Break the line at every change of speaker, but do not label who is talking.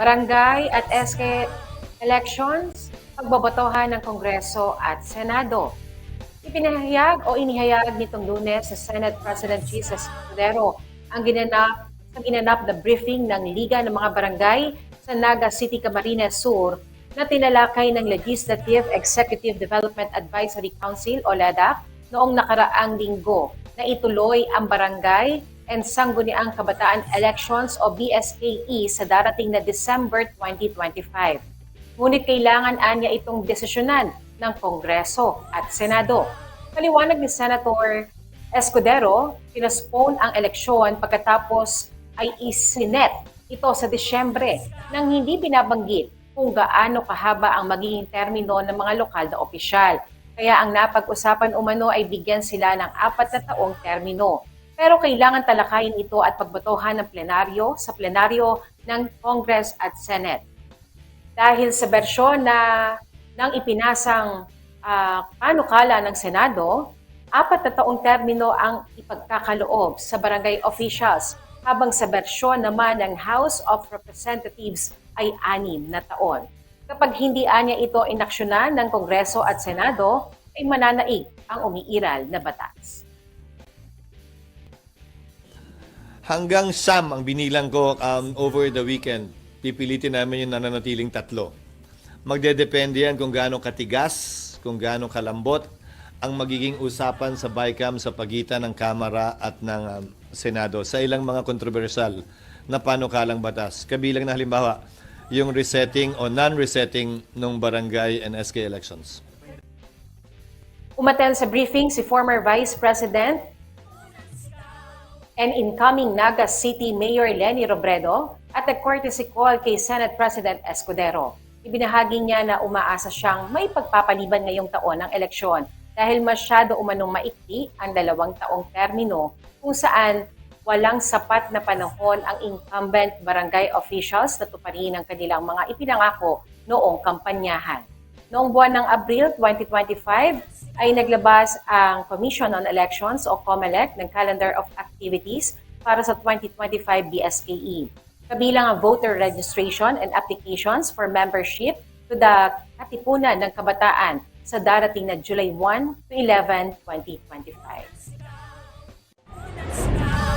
barangay at SK elections, pagbobotohan ng Kongreso at Senado. Ipinahayag o inihayag nitong lunes sa Senate President Jesus Escudero ang ginanap sa ginanap na briefing ng Liga ng mga Barangay sa Naga City, Camarines Sur na tinalakay ng Legislative Executive Development Advisory Council o LEDAC noong nakaraang linggo na ituloy ang barangay and Sangguniang Kabataan Elections o BSKE sa darating na December 2025. Ngunit kailangan anya itong desisyonan ng Kongreso at Senado. Paliwanag ni Senator Escudero, pinaspone ang eleksyon pagkatapos ay isinet ito sa Disyembre nang hindi binabanggit kung gaano kahaba ang magiging termino ng mga lokal na opisyal. Kaya ang napag-usapan umano ay bigyan sila ng apat na taong termino. Pero kailangan talakayin ito at pagbotohan ng plenaryo sa plenaryo ng Congress at Senate dahil sa bersyon na ng ipinasang ah, panukala ng Senado, apat na taong termino ang ipagkakaloob sa barangay officials, habang sa bersyon naman ng House of Representatives ay anim na taon. Kapag hindi anya ito inaksyonan ng Kongreso at Senado, ay mananaig ang umiiral na batas.
Hanggang Sam ang binilang ko um, over the weekend. Pipilitin namin yung nananatiling tatlo. Magdedepende yan kung gaano katigas, kung gaano kalambot ang magiging usapan sa BICAM sa pagitan ng Kamara at ng um, Senado sa ilang mga kontrobersyal na panukalang batas. Kabilang na halimbawa, yung resetting o non-resetting ng barangay and SK elections.
Umaten sa briefing si former Vice President and incoming Naga City Mayor Lenny Robredo at nag-courtesy call kay Senate President Escudero. Ibinahagi niya na umaasa siyang may pagpapaliban ngayong taon ng eleksyon dahil masyado umanong maikli ang dalawang taong termino kung saan walang sapat na panahon ang incumbent barangay officials na tuparin ang kanilang mga ipinangako noong kampanyahan. Noong buwan ng Abril 2025 ay naglabas ang Commission on Elections o COMELEC ng Calendar of Activities para sa 2025 BSKE. Kabilang ang voter registration and applications for membership to the Katipunan ng Kabataan sa darating na July 1 to 11, 2025.